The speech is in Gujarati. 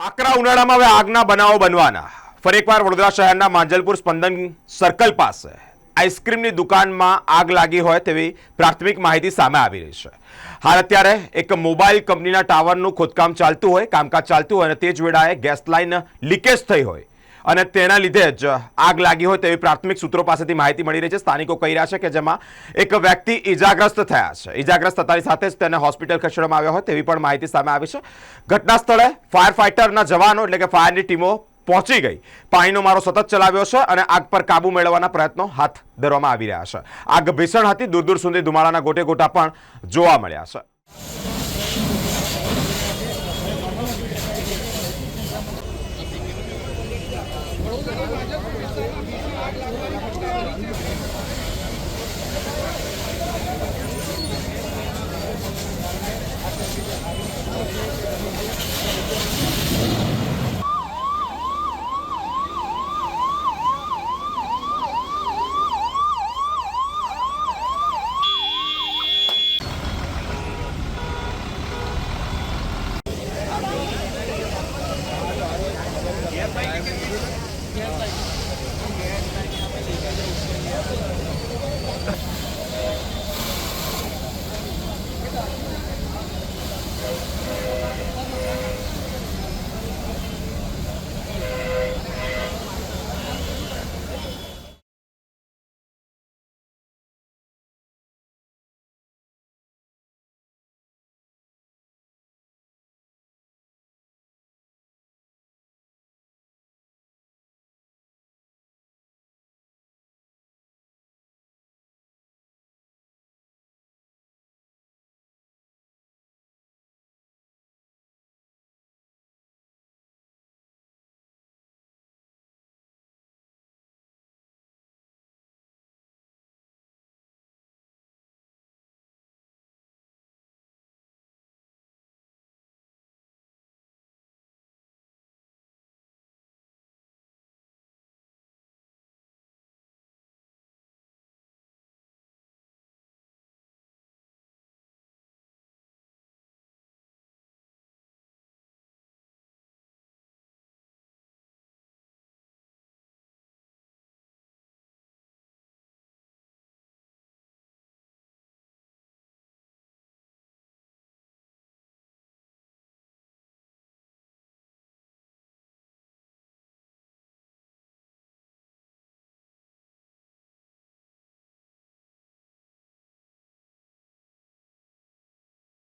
આકરા ઉનાળામાં હવે આગના બનાવો બનવાના. ફરી એકવાર વડોદરા શહેરના માંજલપુર સ્પંદન સર્કલ પાસે આઈસ્ક્રીમની દુકાનમાં આગ લાગી હોય તેવી પ્રાથમિક માહિતી સામે આવી રહી છે. હાલ અત્યારે એક મોબાઈલ કંપનીના ટાવરનું ખોદકામ ચાલતું હોય, કામકાજ ચાલતું હોય અને તે જ વેળાએ ગેસ લાઇન લીકેજ થઈ હોય. અને તેના લીધે જ આગ લાગી હોય તેવી પ્રાથમિક સૂત્રો પાસેથી માહિતી મળી રહી છે. સ્થાનિકો કહી રહ્યા છે કે જેમાં એક વ્યક્તિ ઈજાગ્રસ્ત થયા છે. ઈજાગ્રસ્ત થતાની સાથે જ તેને હોસ્પિટલ ખસેડવામાં આવ્યો હોય તેવી પણ માહિતી સામે આવી છે. ઘટના સ્થળે ફાયર ફાઇટરના જવાનો એટલે કે ફાયરની ટીમો પહોંચી ગઈ. પાણીનો મારો સતત ચલાવ્યો છે અને આગ પર કાબુ મેળવવાના પ્રયત્નો હાથ ધરવામાં આવી રહ્યા છે. આગ ભીષણ હતી. દૂર દૂર સુધી ધુમાડાના ગોટે ગોટા પણ જોવા મળ્યા છે. भाजप प्रवेश झाला 20 लाख लाखांनी पडला